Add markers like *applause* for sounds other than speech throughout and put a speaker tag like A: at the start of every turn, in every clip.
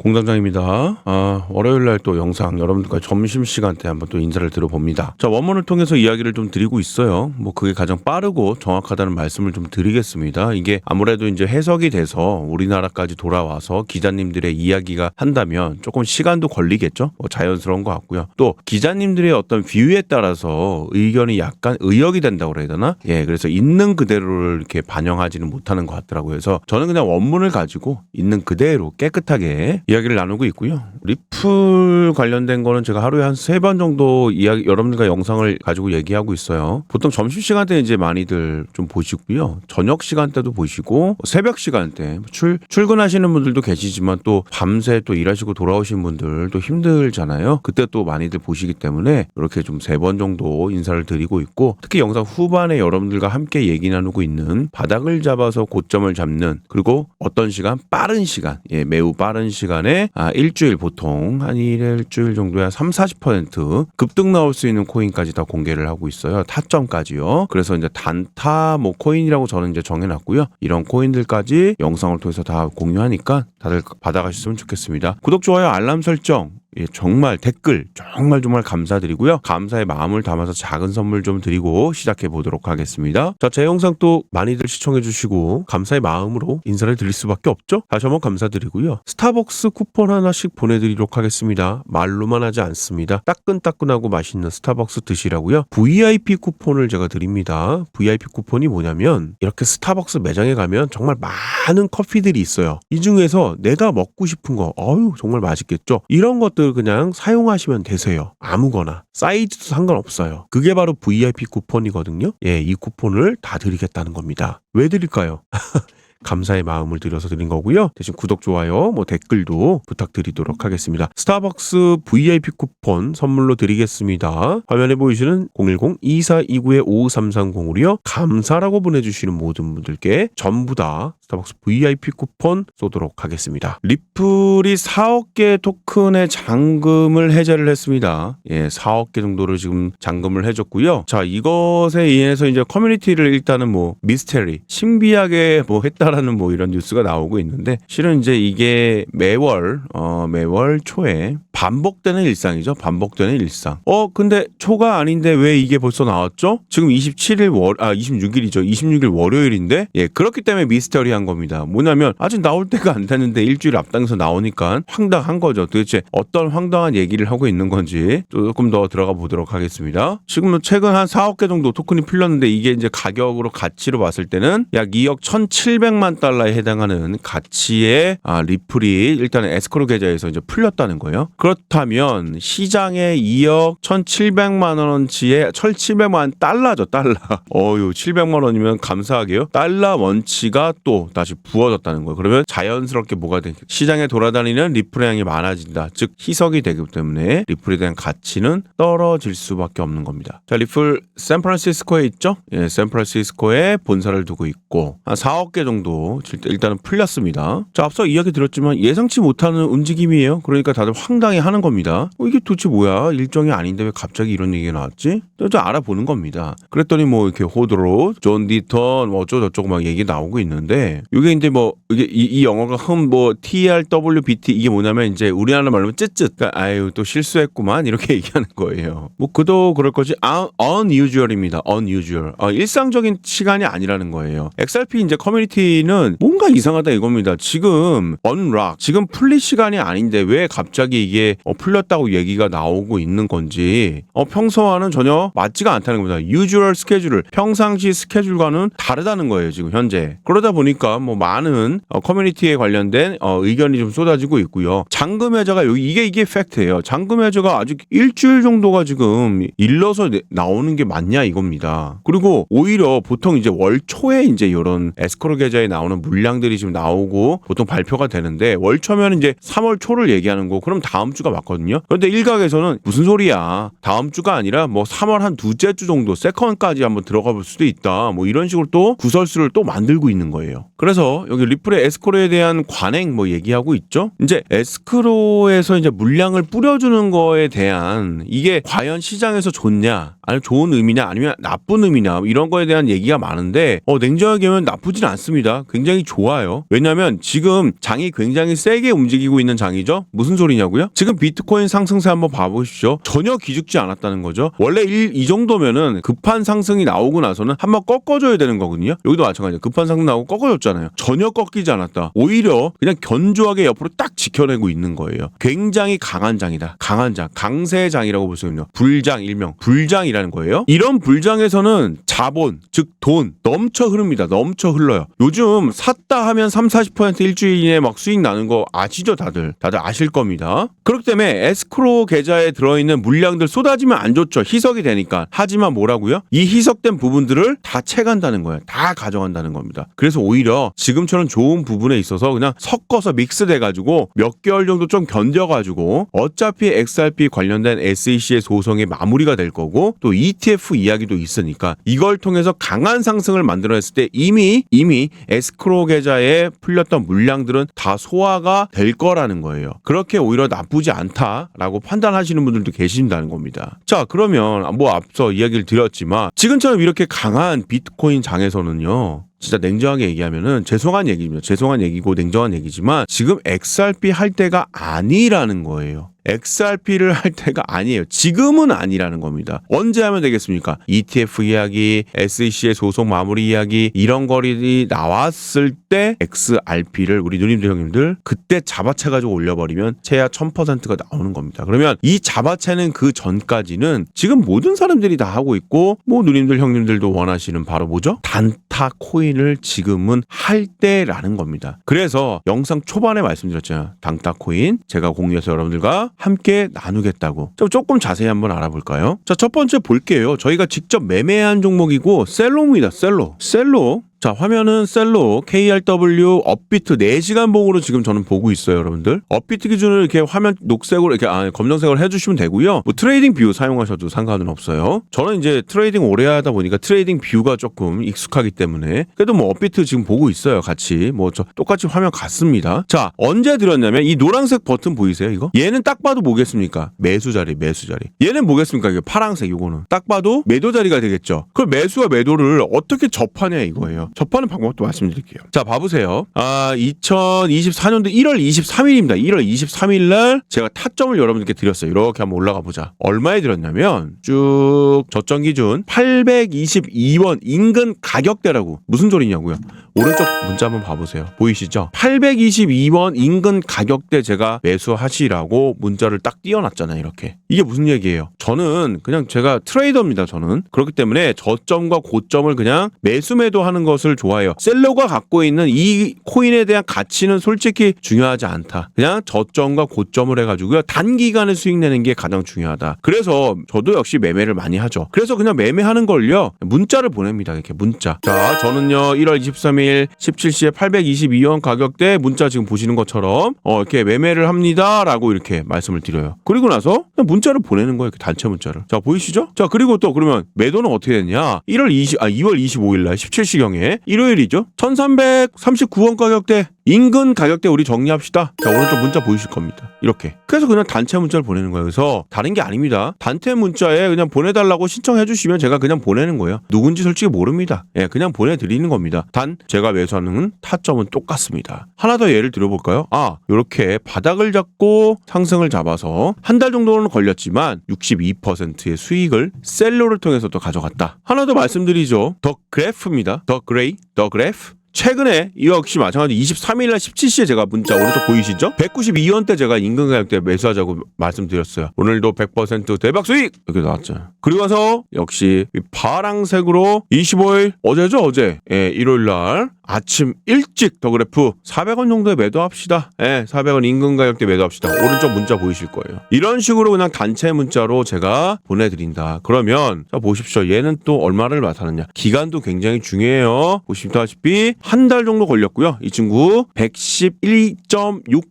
A: 공단장입니다. 아, 월요일 날 또 영상 여러분들과 점심 시간 때 한번 또 인사를 들어봅니다. 자, 원문을 통해서 이야기를 좀 드리고 있어요. 뭐 그게 가장 빠르고 정확하다는 말씀을 좀 드리겠습니다. 이게 아무래도 이제 해석이 돼서 우리나라까지 돌아와서 기자님들의 이야기가 한다면 조금 시간도 걸리겠죠. 뭐 자연스러운 것 같고요. 또 기자님들의 어떤 뷰에 따라서 의견이 약간 의역이 된다고 그래야 되나? 예, 그래서 있는 그대로를 이렇게 반영하지는 못하는 것 같더라고요. 그래서 저는 그냥 원문을 가지고 있는 그대로 깨끗하게 이야기를 나누고 있고요. 리플 관련된 거는 제가 하루에 한 세 번 정도 이야기 여러분들과 영상을 가지고 얘기하고 있어요. 보통 점심 시간대 이제 많이들 좀 보시고요. 저녁 시간대도 보시고 새벽 시간대 출 출근하시는 분들도 계시지만 또 밤새 또 일하시고 돌아오신 분들도 힘들잖아요. 그때 또 많이들 보시기 때문에 이렇게 좀 세 번 정도 인사를 드리고 있고 특히 영상 후반에 여러분들과 함께 얘기 나누고 있는 바닥을 잡아서 고점을 잡는 그리고 어떤 시간 빠른 시간 예 매우 빠른 시간 에 아 일주일 보통 한 일주일 정도에 한 3, 40% 급등 나올 수 있는 코인까지 다 공개를 하고 있어요. 타점까지요. 그래서 이제 단타 뭐 코인이라고 저는 이제 정해놨고요. 이런 코인들까지 영상을 통해서 다 공유하니까 다들 받아가셨으면 좋겠습니다. 구독, 좋아요, 알람 설정 예, 정말 댓글 정말 정말 감사드리고요. 감사의 마음을 담아서 작은 선물 좀 드리고 시작해 보도록 하겠습니다. 자, 제 영상 또 많이들 시청해 주시고 감사의 마음으로 인사를 드릴 수밖에 없죠. 다시 한번 감사드리고요. 스타벅스 쿠폰 하나씩 보내드리도록 하겠습니다. 말로만 하지 않습니다. 따끈따끈하고 맛있는 스타벅스 드시라고요. VIP 쿠폰을 제가 드립니다. VIP 쿠폰이 뭐냐면 이렇게 스타벅스 매장에 가면 정말 많은 커피들이 있어요. 이 중에서 내가 먹고 싶은 거, 어유 정말 맛있겠죠. 이런 것들 그냥 사용하시면 되세요. 아무거나 사이즈도 상관없어요. 그게 바로 VIP 쿠폰이거든요. 예, 이 쿠폰을 다 드리겠다는 겁니다. 왜 드릴까요? *laughs* 감사의 마음을 들여서 드린 거고요. 대신 구독, 좋아요, 뭐 댓글도 부탁드리도록 하겠습니다. 스타벅스 VIP 쿠폰 선물로 드리겠습니다. 화면에 보이시는 010-2429-5330으로요. 감사라고 보내주시는 모든 분들께 전부 다 스타벅스 VIP 쿠폰 쏘도록 하겠습니다. 리플이 4억 개 토큰의 잔금을 해제를 했습니다. 예, 4억 개 정도를 지금 잔금을 해줬고요. 자, 이것에 의해서 이제 커뮤니티를 일단은 뭐 미스테리, 신비하게 뭐 했다라는 뭐 이런 뉴스가 나오고 있는데 실은 이제 이게 매월 어 매월 초에 반복되는 일상이죠. 반복되는 일상. 어, 근데 초가 아닌데 왜 이게 벌써 나왔죠? 지금 27일 월, 아, 26일이죠. 26일 월요일인데, 예, 그렇기 때문에 미스터리한 겁니다. 뭐냐면, 아직 나올 때가 안 됐는데 일주일 앞당겨서 나오니까 황당한 거죠. 도대체 어떤 황당한 얘기를 하고 있는 건지 조금 더 들어가 보도록 하겠습니다. 지금 최근 한 4억 개 정도 토큰이 풀렸는데 이게 이제 가격으로 가치로 봤을 때는 약 2억 1,700만 달러에 해당하는 가치의 아, 리플이 일단 에스크로 계좌에서 이제 풀렸다는 거예요. 그렇다면 시장에 2억 1,700만 원치의 1,700만 달러죠, 달러. 어유, 700만 원이면 감사하게요. 달러 원치가 또 다시 부어졌다는 거예요. 그러면 자연스럽게 뭐가 되 시장에 돌아다니는 리플의 양이 많아진다. 즉 희석이 되기 때문에 리플에 대한 가치는 떨어질 수밖에 없는 겁니다. 자, 리플 샌프란시스코에 있죠? 예, 샌프란시스코에 본사를 두고 있고 한 4억 개 정도 일단은 풀렸습니다. 자, 앞서 이야기 드렸지만 예상치 못하는 움직임이에요. 그러니까 다들 황당해 하는 겁니다. 어, 이게 도대체 뭐야? 일정이 아닌데 왜 갑자기 이런 얘기가 나왔지? 또 알아보는 겁니다. 그랬더니 뭐 이렇게 호드로, 존 디턴, 뭐 어쩌고저쩌고 막 얘기 나오고 있는데 이게 이제 뭐 이게 이, 이 영어가 흠뭐 TRWBT 이게 뭐냐면 이제 우리나라 말로 쯧쯧. 그러니까 아유 또 실수했구만 이렇게 *laughs* 얘기하는 거예요. 뭐 그도 그럴 거지. 아, unusual입니다. unusual. 아, 일상적인 시간이 아니라는 거예요. XRP 이제 커뮤니티는 뭔가 이상하다 이겁니다. 지금 unlock 지금 풀릴 시간이 아닌데 왜 갑자기 이게 어, 풀렸다고 얘기가 나오고 있는 건지 어, 평소와는 전혀 맞지가 않다는 겁니다. usual 스케줄을 평상시 스케줄과는 다르다는 거예요. 지금 현재 그러다 보니까 뭐 많은 어, 커뮤니티에 관련된 어, 의견이 좀 쏟아지고 있고요. 잔금 해저가 여기 이게 이게 팩트예요. 잔금 해저가 아직 일주일 정도가 지금 일러서 내- 나오는 게 맞냐 이겁니다. 그리고 오히려 보통 이제 월 초에 이제 이런 에스크로 계좌에 나오는 물량들이 지금 나오고 보통 발표가 되는데 월 초면 이제 3월 초를 얘기하는 거 그럼 다음 주가 맞거든요. 그런데 일각에서는 무슨 소리야? 다음 주가 아니라 뭐 3월 한 두째 주 정도 세컨까지 한번 들어가 볼 수도 있다. 뭐 이런 식으로 또 구설수를 또 만들고 있는 거예요. 그래서 여기 리플의 에스크로에 대한 관행 뭐 얘기하고 있죠. 이제 에스크로에서 이제 물량을 뿌려주는 거에 대한 이게 과연 시장에서 좋냐, 아니면 좋은 의미냐, 아니면 나쁜 의미냐 이런 거에 대한 얘기가 많은데 어, 냉정하게 하면 나쁘진 않습니다. 굉장히 좋아요. 왜냐하면 지금 장이 굉장히 세게 움직이고 있는 장이죠. 무슨 소리냐고요? 지금 비트코인 상승세 한번 봐보십시오. 전혀 기죽지 않았다는 거죠. 원래 일, 이 정도면은 급한 상승이 나오고 나서는 한번 꺾어줘야 되는 거거든요. 여기도 마찬가지예요. 급한 상승 나오고 꺾어줬 잖아요. 전혀 꺾이지 않았다. 오히려 그냥 견조하게 옆으로 딱 지켜내고 있는 거예요. 굉장히 강한 장이다. 강한 장, 강세 장이라고 볼 수 있는 불장 일명 불장이라는 거예요. 이런 불장에서는 자본, 즉 돈 넘쳐 흐릅니다. 넘쳐 흘러요. 요즘 샀다 하면 3, 40% 일주일 이내에 막 수익 나는 거 아시죠, 다들? 다들 아실 겁니다. 그렇기 때문에 에스크로 계좌에 들어있는 물량들 쏟아지면 안 좋죠. 희석이 되니까. 하지만 뭐라고요? 이 희석된 부분들을 다 채간다는 거예요. 다 가져간다는 겁니다. 그래서 오히려 지금처럼 좋은 부분에 있어서 그냥 섞어서 믹스돼 가지고 몇 개월 정도 좀 견뎌 가지고 어차피 XRP 관련된 SEC의 소송이 마무리가 될 거고 또 ETF 이야기도 있으니까 이걸 통해서 강한 상승을 만들어냈을 때 이미 이미 에스크로 계좌에 풀렸던 물량들은 다 소화가 될 거라는 거예요. 그렇게 오히려 나쁘지 않다라고 판단하시는 분들도 계신다는 겁니다. 자, 그러면 뭐 앞서 이야기를 드렸지만 지금처럼 이렇게 강한 비트코인 장에서는요. 진짜 냉정하게 얘기하면은 죄송한 얘기입니다. 죄송한 얘기고 냉정한 얘기지만 지금 XRP 할 때가 아니라는 거예요. XRP를 할 때가 아니에요. 지금은 아니라는 겁니다. 언제 하면 되겠습니까? ETF 이야기, SEC의 소송 마무리 이야기 이런 거리 나왔을 때 XRP를 우리 누님들 형님들 그때 잡아채 가지고 올려버리면 채야 1000%가 나오는 겁니다. 그러면 이 잡아채는 그 전까지는 지금 모든 사람들이 다 하고 있고 뭐 누님들 형님들도 원하시는 바로 뭐죠? 단타 코인을 지금은 할 때라는 겁니다. 그래서 영상 초반에 말씀드렸잖아요. 단타 코인 제가 공유해서 여러분들과 함께 나누겠다고. 자, 조금 자세히 한번 알아볼까요? 자, 첫 번째 볼게요. 저희가 직접 매매한 종목이고 셀로입니다. 셀로. 셀로 자, 화면은 셀로 KRW 업비트 4시간 봉으로 지금 저는 보고 있어요, 여러분들. 업비트 기준으로 이렇게 화면 녹색으로 이렇게 아, 검정색으로 해 주시면 되고요. 뭐 트레이딩 뷰 사용하셔도 상관은 없어요. 저는 이제 트레이딩 오래 하다 보니까 트레이딩 뷰가 조금 익숙하기 때문에 그래도 뭐 업비트 지금 보고 있어요, 같이. 뭐 저 똑같이 화면 같습니다. 자, 언제 들었냐면 이 노란색 버튼 보이세요, 이거? 얘는 딱 봐도 뭐겠습니까? 매수 자리, 매수 자리. 얘는 뭐겠습니까? 이게 파랑색 요거는. 딱 봐도 매도 자리가 되겠죠. 그 매수와 매도를 어떻게 접하냐 이거예요. 접하는 방법도 말씀드릴게요. 자, 봐보세요. 아, 2024년도 1월 23일입니다. 1월 23일 날 제가 타점을 여러분들께 드렸어요. 이렇게 한번 올라가 보자. 얼마에 드렸냐면 쭉 저점 기준 822원 인근 가격대라고. 무슨 소리냐고요? 오른쪽 문자 한번 봐보세요. 보이시죠? 822원 인근 가격대 제가 매수하시라고 문자를 딱 띄워놨잖아요. 이렇게. 이게 무슨 얘기예요? 저는 그냥 제가 트레이더입니다. 저는. 그렇기 때문에 저점과 고점을 그냥 매수 매도 하는 것을 좋아해요. 셀러가 갖고 있는 이 코인에 대한 가치는 솔직히 중요하지 않다. 그냥 저점과 고점을 해가지고요. 단기간에 수익 내는 게 가장 중요하다. 그래서 저도 역시 매매를 많이 하죠. 그래서 그냥 매매하는 걸요. 문자를 보냅니다. 이렇게 문자. 자, 저는요. 1월 23일 17시에 822원 가격대 문자 지금 보시는 것처럼 어, 이렇게 매매를 합니다라고 이렇게 말씀을 드려요. 그리고 나서 문자를 보내는 거예요. 이렇게 단체 문자를. 자, 보이시죠? 자, 그리고 또 그러면 매도는 어떻게 됐냐? 1월 20, 아, 2월 25일 날 17시경에 일요일이죠. 1339원 가격대 인근 가격대 우리 정리합시다. 자, 오른쪽 문자 보이실 겁니다. 이렇게. 그래서 그냥 단체 문자를 보내는 거예요. 그래서 다른 게 아닙니다. 단체 문자에 그냥 보내달라고 신청해 주시면 제가 그냥 보내는 거예요. 누군지 솔직히 모릅니다. 예, 그냥 보내드리는 겁니다. 단, 제가 매수하는 타점은 똑같습니다. 하나 더 예를 들어볼까요? 아, 요렇게 바닥을 잡고 상승을 잡아서 한 달 정도는 걸렸지만 62%의 수익을 셀로를 통해서 또 가져갔다. 하나 더 말씀드리죠. 더 그래프입니다. 더 그레이, 더 그래프. 최근에 이 역시 마찬가지 23일 날 17시에 제가 문자 오른쪽 보이시죠? 192원대 제가 임금 가격대 매수하자고 말씀드렸어요. 오늘도 100% 대박 수익 이렇게 나왔죠. 그리고 나서 역시 이 파랑색으로 25일 어제죠 어제 예, 일요일 날 아침 일찍 더 그래프 400원 정도에 매도합시다. 예, 400원 임금 가격대 매도합시다. 오른쪽 문자 보이실 거예요. 이런 식으로 그냥 단체 문자로 제가 보내드린다. 그러면 자 보십시오. 얘는 또 얼마를 나타났냐? 기간도 굉장히 중요해요. 보시다시피 한 달 정도 걸렸고요. 이 친구 111.6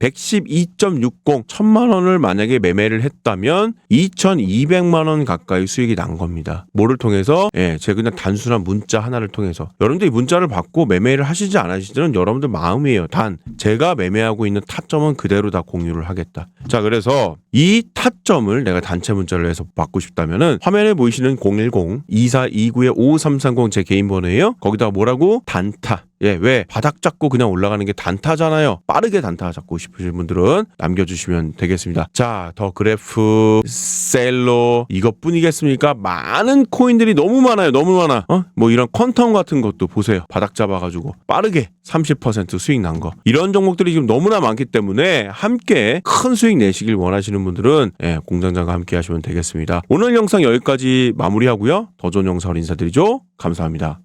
A: 112.60 천만 원을 만약에 매매를 했다면 2,200만 원 가까이 수익이 난 겁니다. 뭐를 통해서? 예, 제 그냥 단순한 문자 하나를 통해서 여러분들이 문자를 받고 매매를 하시지 안 하시지는 여러분들 마음이에요. 단 제가 매매하고 있는 타점은 그대로 다 공유를 하겠다. 자, 그래서 이 타점을 내가 단체 문자를 해서 받고 싶다면은 화면에 보이시는 010-2429-5530 제 개인 번호예요. 거기다가 뭐라고? 단타. 예, 왜? 바닥 잡고 그냥 올라가는 게 단타잖아요. 빠르게 단타 잡고 싶으신 분들은 남겨주시면 되겠습니다. 자, 더 그래프, 셀로, 이것뿐이겠습니까? 많은 코인들이 너무 많아요. 너무 많아. 어? 뭐 이런 퀀텀 같은 것도 보세요. 바닥 잡아가지고 빠르게 30% 수익 난 거. 이런 종목들이 지금 너무나 많기 때문에 함께 큰 수익 내시길 원하시는 분들은 예, 공장장과 함께 하시면 되겠습니다. 오늘 영상 여기까지 마무리하고요. 더 좋은 영상으로 인사드리죠. 감사합니다.